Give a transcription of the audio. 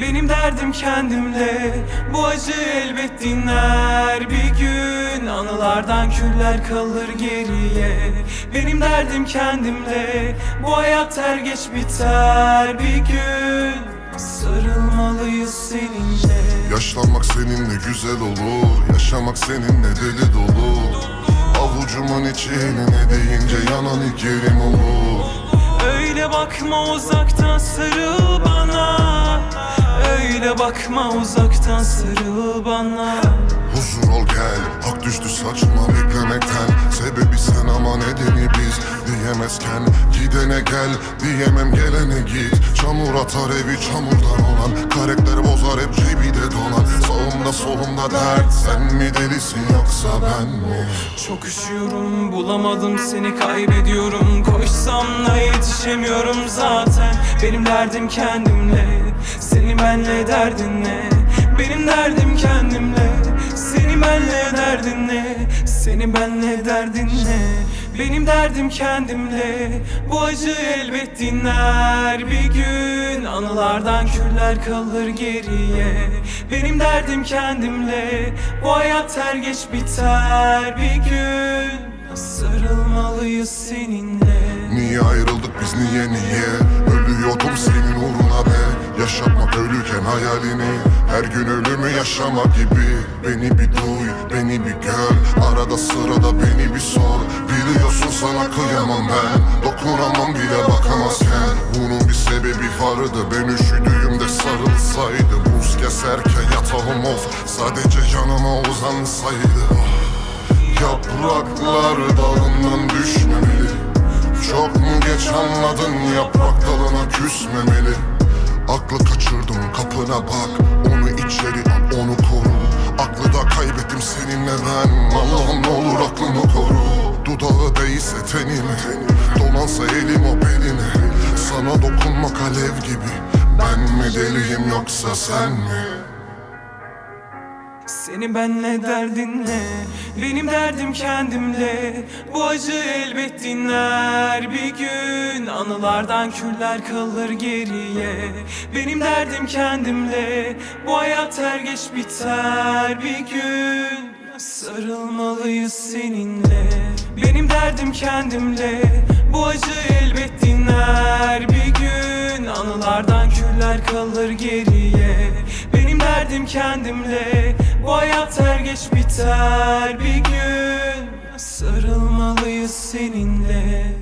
Benim derdim kendimle. Bu acı elbet dinler. Bir gün Anılardan küller kalır geriye. Benim derdim kendimle. Bu hayat er geç biter. Bir gün Sarılmalıyız seninle. Yaşlanmak seninle güzel olur. Yaşamak seninle deli dolu. Avucumun içi eline deyince yanan ilk yerim olur. Öyle bakma uzaktan sarıl bana Öyle bakma uzaktan sarıl bana Huzur ol gel Hak düştü saçma beklemekten Sebebi sen ama nedeni biz. Diyemezken gidene gel Diyemem gelene git. Çamur atar evi çamurdan olan. Karakter bozar hep cebi de dolan. Sağımda solumda dert Sen mi delisin yoksa ben mi? Çok üşüyorum bulamadım seni kaybediyorum. Koşsam da yetişemiyorum zaten. Benim derdim kendimle Senin benle derdin ne? Benim derdim kendimle. Senin benle derdin ne? Senin benle derdin ne? Benim derdim kendimle. Bu acı elbet dinler. Bir gün Anılardan küller kalır geriye. Benim derdim kendimle. Bu hayat er geç biter. Bir gün Sarılmalıyız seninle? Niye ayrıldık biz niye niye gün ölümü yaşamak gibi. Beni bir duy, beni bir gör. Arada sırada beni bir sor. Biliyorsun sana kıyamam ben. Dokunamam bile bakamazken. Bunun bir sebebi vardı. Ben üşüdüğümde sarılsaydı. Buz keserken yatağım of. Sadece yanıma uzansaydı. Yapraklar dalından düşmemeli. Çok mu geç anladın? Yaprak dalına küsmemeli. Aklı kaçırdım kapına bak içeri al onu koru. Aklı da kaybettim seninle ben. Allah'ım ne olur aklımı koru. Dudağı değilse tenime Dolansa elim o beline Sana dokunmak alev gibi. Ben mi deliyim yoksa sen mi? Senin benle derdin ne? Benim derdim kendimle. Bu acı elbet dinler bir gün. Anılardan küller kalır geriye. Benim derdim kendimle. Bu hayat er geç biter bir gün. Sarılmalıyız seninle. Benim derdim kendimle. Bu acı elbet dinler bir gün. Anılardan küller kalır geriye Derdim kendimle. Bu hayat er geç biter. Bir gün Sarılmalıyız seninle